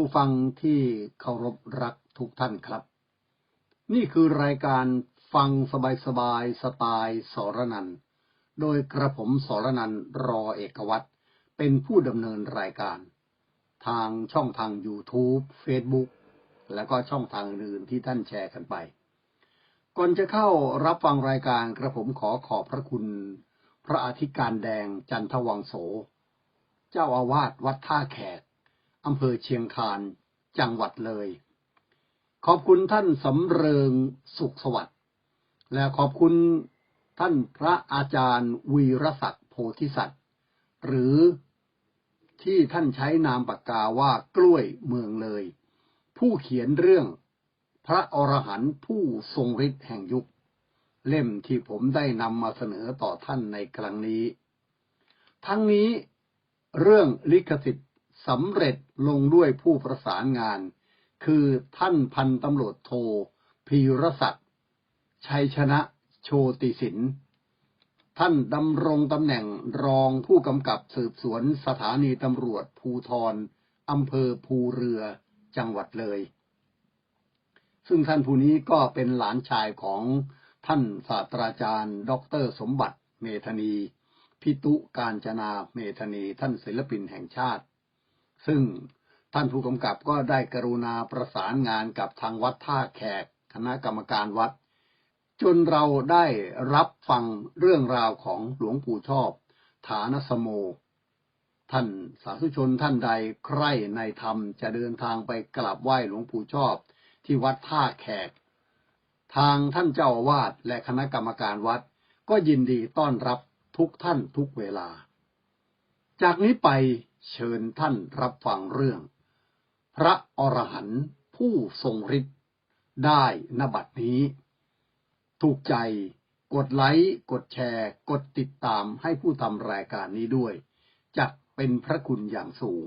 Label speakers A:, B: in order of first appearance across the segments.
A: ผู้ฟังที่เคารพรักทุกท่านครับ นี่คือรายการฟังสบายๆสไตล์สรนัน โดยกระผมสรนันรอเอกวัตรเป็นผู้ดำเนินรายการ ทางช่องทาง YouTube Facebook และก็ช่องทางอื่นที่ท่านแชร์กันไป ก่อนจะเข้ารับฟังรายการกระผมขอขอบพระคุณ พระอธิการแดงจันทวังโส เจ้าอาวาสวัดท่าแขก อำเภอเชียงคาน จังหวัดเลย ขอบคุณท่านสำเริงสุขสวัสดิ์ และขอบคุณท่านพระอาจารย์วีรศักดิ์โพธิสัตว์ หรือที่ท่านใช้นามปากกาว่ากล้วยเมืองเลย ผู้เขียนเรื่องพระอรหันต์ผู้ทรงฤทธิ์แห่งยุค เล่มที่ผมได้นำมาเสนอต่อท่านในครั้งนี้ ทั้งนี้เรื่องลิขสิทธิ์ สำเร็จลงด้วยผู้ประสานงาน คือท่านพันตำรวจโทพีรศักดิ์ชัยชนะโชติสิน ท่านดำรงตำแหน่งรองผู้กำกับสืบสวนสถานีตำรวจภูทรอำเภอภูเรือจังหวัดเลย ซึ่งท่านผู้นี้ก็เป็นหลานชายของท่านศาสตราจารย์ดอกเตอรสมบัติเมธนี พิตุการจนาเมธนีท่านศิลปินแห่งชาติ ซึ่งท่านผู้กำกับก็ได้กรุณาประสานงานกับทางวัดท่าแขกคณะกรรมการวัด จนเราได้รับฟังเรื่องราวของหลวงปู่ชอบ ฐานสโม ท่านสาธุชนท่านใดใคร่ในธรรมจะเดินทางไปกราบไหว้หลวงปู่ชอบ ที่วัดท่าแขก ทางท่านเจ้าอาวาสและคณะกรรมการวัด ก็ยินดีต้อนรับทุกท่านทุกเวลา จากนี้ไป เชิญท่านรับฟังเรื่อง พระอรหันต์ผู้ทรงฤทธิ์ได้นบัดนี้ ถูกใจกดไลค์กดแชร์ กดติดตามให้ผู้ทำรายการนี้ด้วยจะเป็นพระคุณอย่างสูง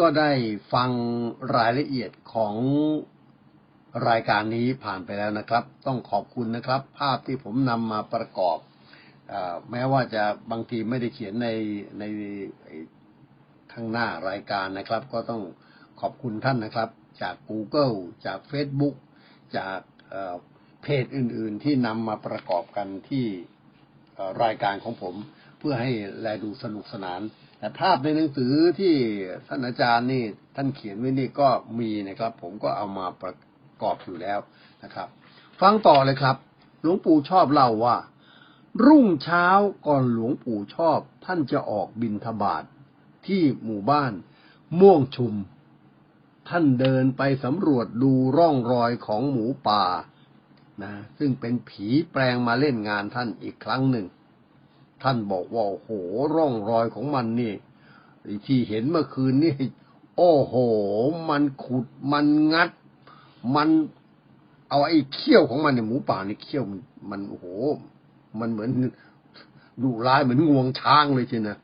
A: ก็ได้ฟังรายละเอียดของรายการนี้ผ่านไปแล้วนะครับ ต้องขอบคุณนะครับ ภาพที่ผมนำมาประกอบอแม้ว่าจะบางทีไม่ได้เขียนในในข้างหน้ารายการนะครับ ก็ต้องขอบคุณท่านนะครับ จาก Google จาก Facebook จากเพจอื่น ๆ ที่นำมาประกอบกันที่รายการของผม เพื่อให้แลดูสนุกสนาน แต่ภาพในหนังสือที่ท่านอาจารย์นี่ท่านเขียนไว้นี่ก็มีนะครับ ผมก็เอามาประกอบอยู่แล้วนะครับ ฟังต่อเลยครับ หลวงปู่ชอบเล่าว่า รุ่งเช้าก่อนหลวงปู่ชอบ ท่านจะออกบินทบาทที่หมู่บ้าน ม่วงชุม ท่านเดินไปสำรวจดูร่องรอยของหมูป่านะซึ่งเป็นผีแปลงมาเล่นงานท่านอีกครั้งหนึ่ง ท่านบอกว่าโอ้โหร่องรอยของมันนี่ที่เห็นเมื่อคืนนี่โอ้โห มันขุดมันงัด มันเอาไอ้เขี้ยวของมันเนี่ยหมูป่านี่เขี้ยวมันมันโอ้โห มันเหมือนดุร้ายเหมือนงวงช้างเลยใช่นะ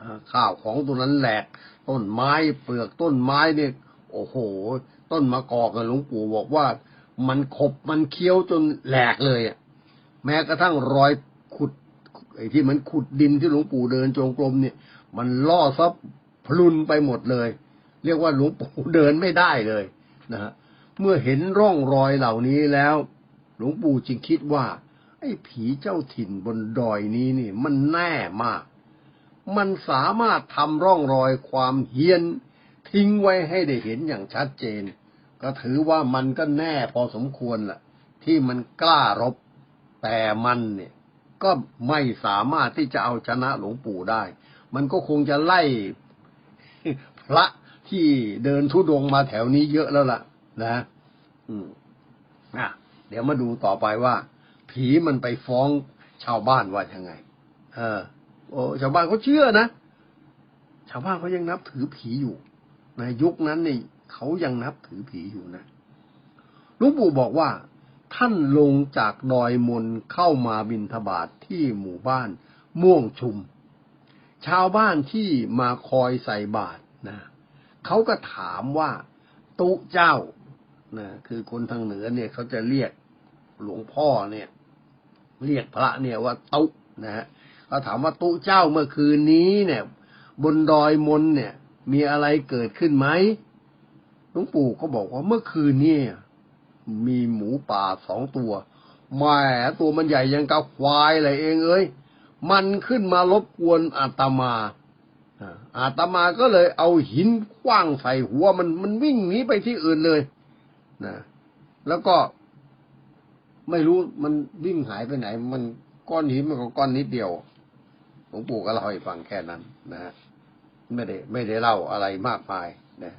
A: อ่าข้าวของตัวนั้นแหลก ต้นไม้เปลือกต้นไม้เนี่ย โอ้โห ต้นมะกอกอะหลวงปู่บอกว่า มันขบมันเคี้ยวจนแหลกเลยอะแม้กระทั่งรอย ไอ้ที่มันขุดดินที่หลวงปู่เดินจงกรมเนี่ย มันล่อซับพลุนไปหมดเลย เรียกว่าหลวงปู่เดินไม่ได้เลยนะฮะเมื่อเห็นร่องรอยเหล่านี้แล้ว หลวงปู่จึงคิดว่า ไอ้ผีเจ้าถิ่นบนดอยนี้นี่ มันแน่มาก มันสามารถทำร่องรอยความเฮี้ยน ทิ้งไว้ให้ได้เห็นอย่างชัดเจน ก็ถือว่ามันก็แน่พอสมควรล่ะ ที่มันกล้ารบแต่มันเนี่ย ก็ไม่สามารถที่จะเอาชนะหลวงปู่ได้ มันก็คงจะไล่พระที่เดินทุดงมาแถวนี้เยอะแล้วล่ะ นะ อืมอะเดี๋ยวมาดูต่อไปว่า ผีมันไปฟ้องชาวบ้านว่ายังไง เออ โอ้ชาวบ้านเขาเชื่อนะ ชาวบ้านเขายังนับถือผีอยู่ในยุคนั้นนี่เขายังนับถือผีอยู่นะหลวงปู่บอกว่า ท่านลงจากดอยมนเข้ามาบินทบาทที่หมู่บ้านม่วงชุม ชาวบ้านที่มาคอยใส่บาตรนะเขาก็ถามว่า ตุเจ้านะคือคนทางเหนือเนี่ยเขาจะเรียกหลวงพ่อเนี่ย เรียกพระเนี่ยว่าตุนะฮะเขาถามว่าตุเจ้าเมื่อคืนนี้เนี่ย บนดอยมนเนี่ย มีอะไรเกิดขึ้นไหมหลวงปู่ก็บอกว่าเมื่อคืนเนี่ย มีหมูป่าสองตัวแหม่ตัวมันใหญ่ยังกับควายเลยเองเอ้ย มันขึ้นมารบกวนอาตมาอาอาตมาก็เลยเอาหินคว้างใส่หัวมันมันวิ่งหนีไปที่อื่นเลยนะแล้วก็ ไม่รู้มันวิ่งหายไปไหน มันก้อนหินมันก็ก้อนนิดเดียวหลวงปู่ก็เล่าให้ฟังแค่นั้นนะฮะไม่ได้ ไม่ได้เล่าอะไรมากมายนะ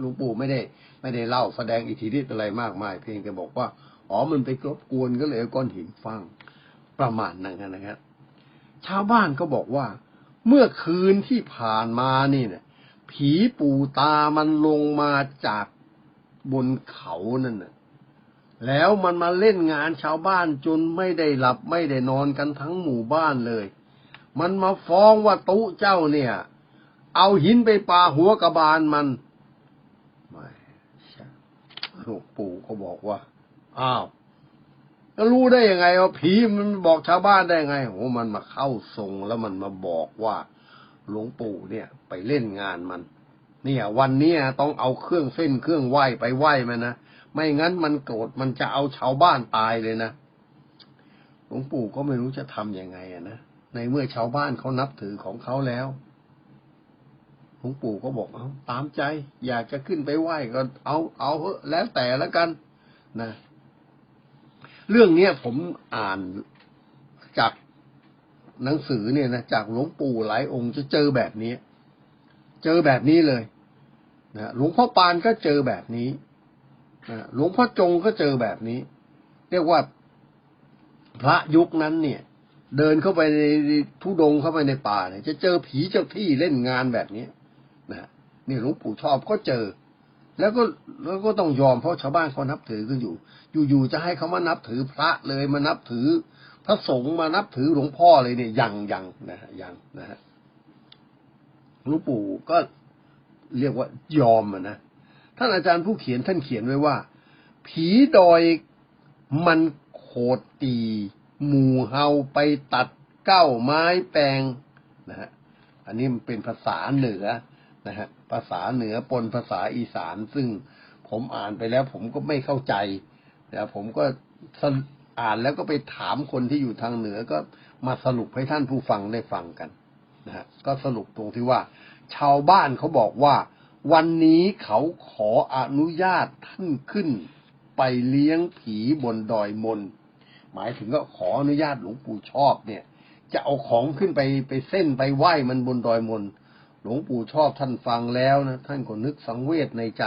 A: หลวงปู่ไม่ได้ ไม่ได้เล่าแสดงอิทธิฤทธิ์อะไรมากมาย เพียงแต่บอกว่า อ๋อมันไปรบกวนก็เลยก้อนหินฟังประมาณนั้นนะครับ ชาวบ้านก็บอกว่า เมื่อคืนที่ผ่านมานี่เนี่ยผีปู่ตามันลงมาจากบนเขานั่นน่ะแล้วมันมาเล่นงานชาวบ้านจนไม่ได้หลับไม่ได้นอนกันทั้งหมู่บ้านเลย มันมาฟ้องว่าตุเจ้าเนี่ย เอาหินไปปาหัวกระบาลมัน หลวงปู่ก็บอกว่า อ้าวแล้วรู้ได้ยังไงว่าผีมันบอกชาวบ้านได้ยังไงโอ้มันมาเข้าทรงแล้วมันมาบอกว่า หลวงปู่เนี่ย ไปเล่นงานมัน เนี่ย วันเนี้ยต้องเอาเครื่องเส้นเครื่องไหว้ไปไหว้มันนะไม่งั้นมันโกรธมันจะเอาชาวบ้านตายเลยนะหลวงปู่ก็ไม่รู้จะทำยังไงอะนะในเมื่อชาวบ้านเขานับถือของเขาแล้ว หลวงปู่ก็บอกเอาตามใจ อยากจะขึ้นไปไหว้ก็เอาเอาเอแล้วแต่แล้วกันนะ เรื่องเนี้ยผมอ่านจากหนังสือเนี่ยนะจากหลวงปู่หลายองค์จะเจอแบบนี้ เจอแบบนี้เลยนะหลวงพ่อปานก็เจอแบบนี้นะหลวงพ่อจงก็เจอแบบนี้ เรียกว่าพระยุคนั้นเนี่ย เดินเข้าไปในทุดงเข้าไปในป่าเนี่ย จะเจอผีเจ้าที่เล่นงานแบบนี้ นี่หลวงปู่ชอบก็เจอ แล้วก็แล้วก็ต้องยอมเพราะชาวบ้านเขานับถือกันอยู่ อยู่ๆจะให้เขามานับถือพระเลยมานับถือ พระสงฆ์มานับถือหลวงพ่อเลยเนี่ยยังยังนะฮะยังนะฮะหลวงปู่ก็เรียกว่ายอมอะนะท่านอาจารย์ผู้เขียนท่านเขียนไว้ว่า ผีดอยมันโขดตีหมู่เฮาไปตัดเก้าไม้แปลงนะฮะอันนี้มันเป็นภาษาเหนือ นะฮะภาษาเหนือปนภาษาอีสาน ซึ่งผมอ่านไปแล้ว ผมก็ไม่เข้าใจแต่ผมก็อ่านแล้วก็ไปถามคนที่อยู่ทางเหนือก็มาสรุปให้ท่านผู้ฟังได้ฟังกันนะฮะก็สรุปตรงที่ว่า ชาวบ้านเขาบอกว่า วันนี้เขาขออนุญาตท่านขึ้น ไปเลี้ยงผีบนดอยมน หมายถึงก็ขออนุญาตหลวงปู่ชอบเนี่ย จะเอาของขึ้นไปไปเส้นไปไหว้มันบนดอยมน หลวงปู่ชอบท่านฟังแล้วนะท่านก็นึกสังเวชในใจ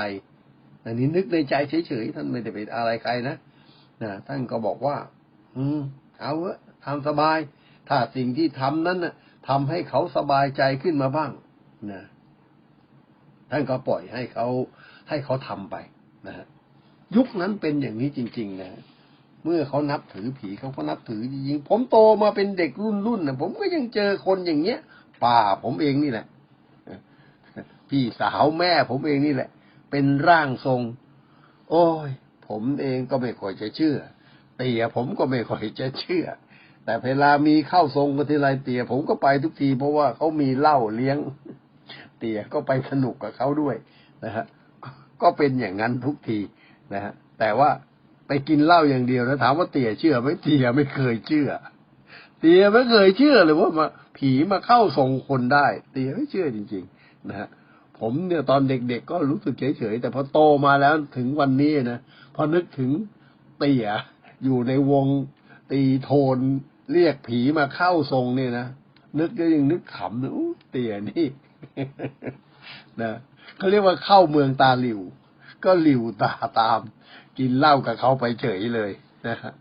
A: อันนี้นึกในใจเฉยๆท่านไม่ได้ไปอะไรใครนะนะท่านก็บอกว่า อืม เอาเถอะทำสบาย ถ้าสิ่งที่ทำนั้นน่ะทำให้เขาสบายใจขึ้นมาบ้างนะท่านก็ปล่อยให้เขาให้เขาทำไปนะฮะยุคนั้นเป็นอย่างนี้จริง ๆ นะเมื่อเขานับถือผีเขาก็นับถือจริงๆผมโตมาเป็นเด็กรุ่นรุ่นนะผมก็ยังเจอคนอย่างเงี้ย ป่าผมเองนี่แหละ พี่สาวแม่ผมเองนี่แหละ เป็นร่างทรง โอ้ย ผมเองก็ไม่ค่อยจะเชื่อ เตี่ยผมก็ไม่ค่อยจะเชื่อ แต่เวลามีเข้าทรงกันทีไรเตี่ยผมก็ไปทุกที เพราะว่าเขามีเหล้าเลี้ยง เตี่ยก็ไปสนุกกับเขาด้วยนะฮะก็เป็นอย่างนั้นทุกทีนะฮะแต่ว่าไปกินเหล้าอย่างเดียวแล้วถามว่าเตี่ยเชื่อไหมเตี่ยไม่เคยเชื่อ เตี่ยไม่เคยเชื่อเลยว่ามาผีมาเข้าทรงคนได้ เตี่ยไม่เชื่อจริง ๆ นะฮะ ผมเนี่ยตอนเด็กๆก็รู้สึกเฉยๆแต่พอโตมาแล้วถึงวันนี้นะพอนึกถึงเตี่ยอยู่ในวงตีโทนเรียกผีมาเข้าทรงเนี่ยนะนึกก็ยังนึกขำนะเตี่ยนี่นะเขาเรียกว่าเข้าเมืองตาหลิว ก็หลิวตาตาม กินเหล้ากับเขาไปเฉยเลยนะฮะ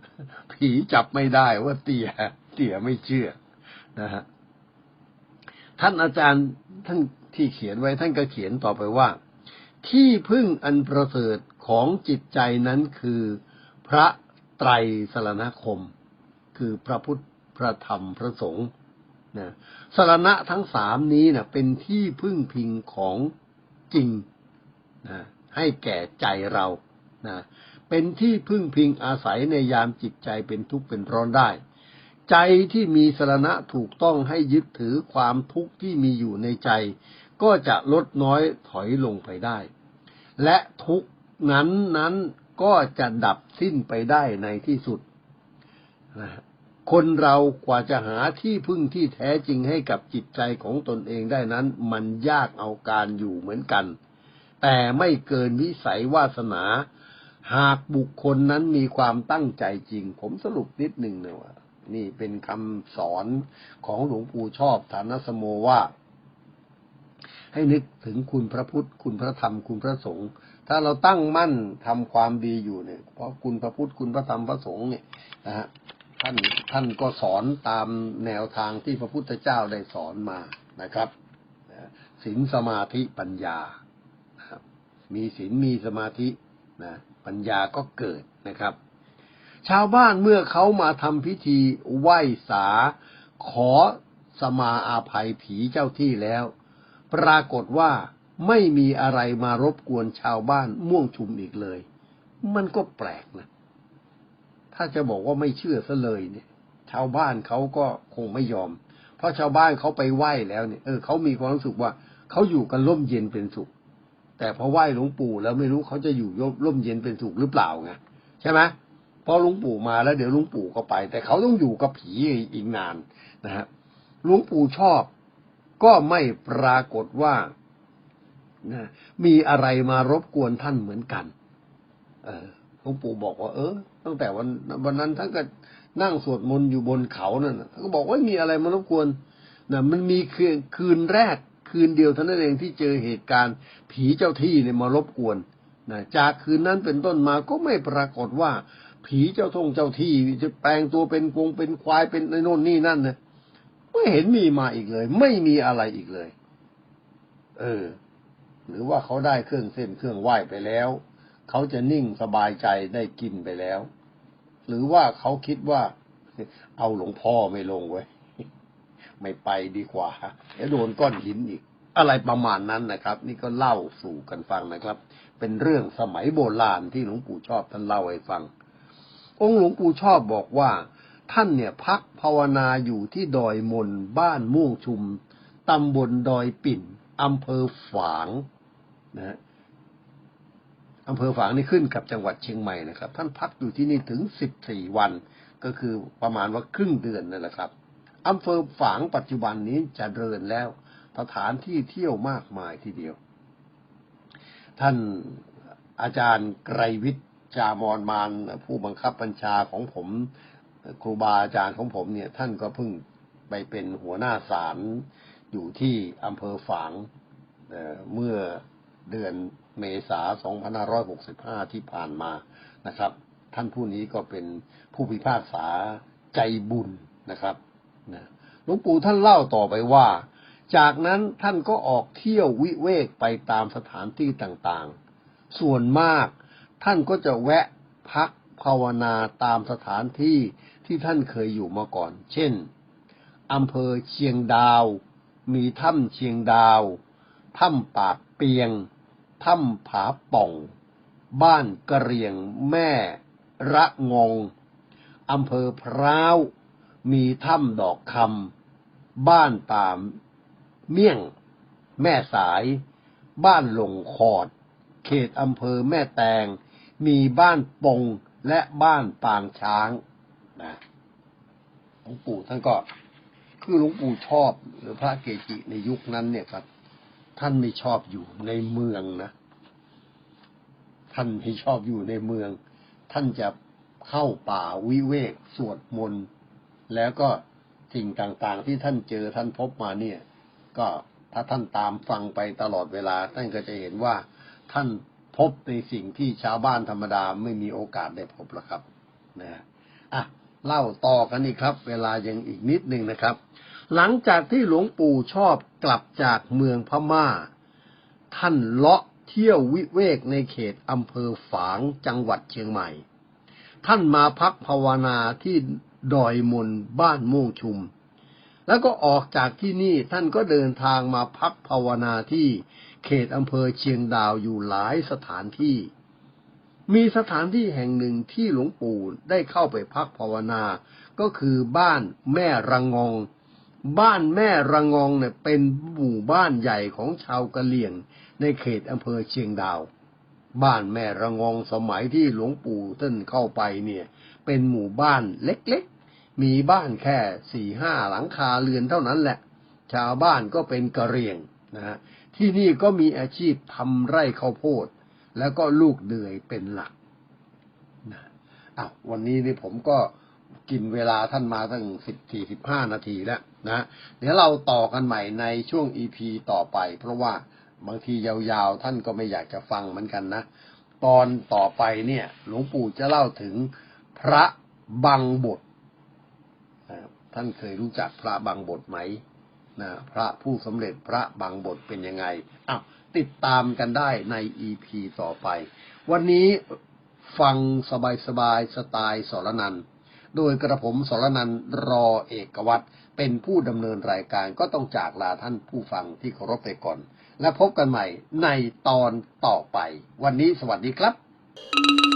A: ผีจับไม่ได้ว่าเตี่ยเตี่ยไม่เชื่อนะฮะท่านอาจารย์ท่าน ที่เขียนไว้ท่านก็เขียนต่อไปว่า ที่พึ่งอันประเสริฐของจิตใจนั้นคือ พระไตรสรณคม คือพระพุทธพระธรรมพระสงฆ์นะสรณะทั้งสามนี้นะเป็นที่พึ่งพิงของจริงนะให้แก่ใจเรานะเป็นที่พึ่งพิงอาศัยในยามจิตใจเป็นทุกข์เป็นร้อนได้ ใจที่มีสรณะถูกต้องให้ยึดถือความทุกข์ที่มีอยู่ในใจ ก็จะลดน้อยถอยลงไปได้ และทุกนั้นนั้นก็จะดับสิ้นไปได้ในที่สุดนะคนเรากว่าจะหาที่พึ่งที่แท้จริงให้กับจิตใจของตนเองได้นั้น มันยากเอาการอยู่เหมือนกัน แต่ไม่เกินวิสัยวาสนา หากบุคคลนั้นมีความตั้งใจจริง ผมสรุปนิดหนึ่งนะว่า นี่เป็นคำสอนของหลวงปู่ชอบฐานสโมว่า ให้นึกถึงคุณพระพุทธ คุณพระธรรม คุณพระสงฆ์ ถ้าเราตั้งมั่นทำความดีอยู่เนี่ย เพราะคุณพระพุทธ คุณพระธรรม พระสงฆ์เนี่ยนะฮะ ท่านท่านก็สอนตามแนวทางที่พระพุทธเจ้าได้สอนมานะครับศีลสมาธิปัญญานะมีศีลมีสมาธินะปัญญาก็เกิดนะครับ ชาวบ้านเมื่อเขามาทำพิธีไหว้สา ขอสมาอาภัยผีเจ้าที่แล้ว ปรากฏว่าไม่มีอะไรมารบกวนชาวบ้านม่วงชุมอีกเลย มันก็แปลกนะ ถ้าจะบอกว่าไม่เชื่อซะเลยเนี่ย ชาวบ้านเขาก็คงไม่ยอม เพราะชาวบ้านเขาไปไหว้แล้วเนี่ย เออเขามีความรู้สึกว่าเขาอยู่กันร่มเย็นเป็นสุข แต่พอไหว้หลวงปู่แล้วไม่รู้เขาจะอยู่ร่มเย็นเป็นสุขหรือเปล่าไงใช่ไหมพอหลวงปู่มาแล้วเดี๋ยวหลวงปู่ก็ไป แต่เขาต้องอยู่กับผีอีกนานนะฮะหลวงปู่ชอบ ก็ไม่ปรากฏว่านะมีอะไรมารบกวนท่านเหมือนกัน เออหลวงปู่บอกว่า เออ ตั้งแต่วันวันนั้นท่านก็นั่งสวดมนต์อยู่บนเขานั่นท่านก็บอกว่ามีอะไรมารบกวนนะมันมีคืนคืนแรกคืนเดียวเท่านั้นเองที่เจอเหตุการณ์ ผีเจ้าที่เนี่ยมารบกวนนะจากคืนนั้นเป็นต้นมาก็ไม่ปรากฏว่า ผีเจ้าทงเจ้าที่จะแปลงตัวเป็นกวงเป็นควายเป็นไอ้โน่นนี่นั่นนะ ไม่เห็นมีมาอีกเลย ไม่มีอะไรอีกเลย เออ หรือว่าเขาได้เครื่องเส้นเครื่องไหว้ไปแล้ว เขาจะนิ่งสบายใจได้กินไปแล้ว หรือว่าเขาคิดว่า เอาหลวงพ่อไม่ลงไว้ยไม่ไปดีกว่าเดี๋ยวโดนก้อนหินอีก อะไรประมาณนั้นนะครับ นี่ก็เล่าสู่กันฟังนะครับ เป็นเรื่องสมัยโบราณที่หลวงปู่ชอบท่านเล่าให้ฟัง องค์หลวงปู่ชอบบอกว่า ท่านเนี่ยพักภาวนาอยู่ที่ดอยมนบ้านม่วงชุมตำบลดอยปิ่นอำเภอฝางนะฮะอำเภอฝางนี่ขึ้นกับจังหวัดเชียงใหม่นะครับ ท่านพักอยู่ที่นี่ถึงสิบสี่วัน ก็คือประมาณว่าครึ่งเดือนนั่นแหละครับอำเภอฝางปัจจุบันนี้จะเริญแล้ว สถานที่เที่ยวมากมายทีเดียว ท่านอาจารย์ไกรวิทย์จามอนมานผู้บังคับบัญชาของผม ครูบาอาจารย์ของผมเนี่ย ท่านก็เพิ่งไปเป็นหัวหน้าศาลอยู่ที่อำเภอฝางเเมื่อเดือนเมษา2565 ที่ผ่านมานะครับ ท่านผู้นี้ก็เป็นผู้พิพากษาใจบุญนะครับนะหลวงปู่ท่านเล่าต่อไปว่า จากนั้นท่านก็ออกเที่ยววิเวกไปตามสถานที่ต่างๆ ส่วนมากท่านก็จะแวะพักภาวนาตามสถานที่ ที่ท่านเคยอยู่มาก่อน เช่น อำเภอเชียงดาว มีถ้ำเชียงดาว ถ้ำปากเปียง ถ้ำผาป่อง บ้านกระเรียงแม่ ระงง อำเภอพร้าว มีถ้ำดอกคำ บ้านป่ามเมี่ยง แม่สาย บ้านหลงขอด เขตอำเภอแม่แตง มีบ้านปงและบ้านปางช้าง นะหลวงปู่ท่านก็คือหลวงปู่ชอบหรือพระเกจิในยุคนั้นเนี่ยครับ ท่านไม่ชอบอยู่ในเมืองนะ ท่านไม่ชอบอยู่ในเมือง ท่านจะเข้าป่าวิเวกสวดมนต์แล้วก็สิ่งต่างๆ ที่ท่านเจอท่านพบมาเนี่ย ก็ถ้าท่านตามฟังไปตลอดเวลา ท่านก็จะเห็นว่าท่านพบในสิ่งที่ชาวบ้านธรรมดาไม่มีโอกาสได้พบหรอกครับ นะอะ เล่าต่อกันอีกครับ เวลายังอีกนิดหนึ่งนะครับ หลังจากที่หลวงปู่ชอบกลับจากเมืองพม่า ท่านเลาะเที่ยววิเวกในเขตอำเภอฝางจังหวัดเชียงใหม่ ท่านมาพักภาวนาที่ดอยมนบ้านม่วงชุม แล้วก็ออกจากที่นี่ท่านก็เดินทางมาพักภาวนาที่เขตอำเภอเชียงดาวอยู่หลายสถานที่ มีสถานที่แห่งหนึ่งที่หลวงปู่ได้เข้าไปพักภาวนา ก็คือบ้านแม่ระงอง บ้านแม่ระงองเนี่ยเป็นหมู่บ้านใหญ่ของชาวกะเหรี่ยง ในเขตอำเภอเชียงดาว บ้านแม่ระงองสมัยที่หลวงปู่ท่านเข้าไปเนี่ย เป็นหมู่บ้านเล็กๆ มีบ้านแค่สี่ห้าหลังคาเรือนเท่านั้นแหละ ชาวบ้านก็เป็นกะเหรี่ยงนะฮะที่นี่ก็มีอาชีพทำไร่ข้าวโพด แล้วก็ลูกเดือยเป็นหลักนะอ้าววันนี้นี่ผมก็กินเวลาท่านมาตั้งสิบสี่สิบห้านาทีแล้วนะเดี๋ยวเราต่อกันใหม่ในช่วง EP ต่อไป เพราะว่าบางทียาวๆท่านก็ไม่อยากจะฟังเหมือนกันนะ ตอนต่อไปเนี่ยหลวงปู่จะเล่าถึงพระบังบทท่านเคยรู้จักพระบังบทไหมนะพระผู้สำเร็จพระบังบทเป็นยังไงอ้าว ติดตามกันได้ใน EP ต่อไป วันนี้ฟังสบายๆสไตล์สรนัน โดยกระผมสรนันรอเอกวัตรเป็นผู้ดำเนินรายการก็ต้องจากลาท่านผู้ฟังที่เคารพไปก่อน และพบกันใหม่ในตอนต่อไป วันนี้สวัสดีครับ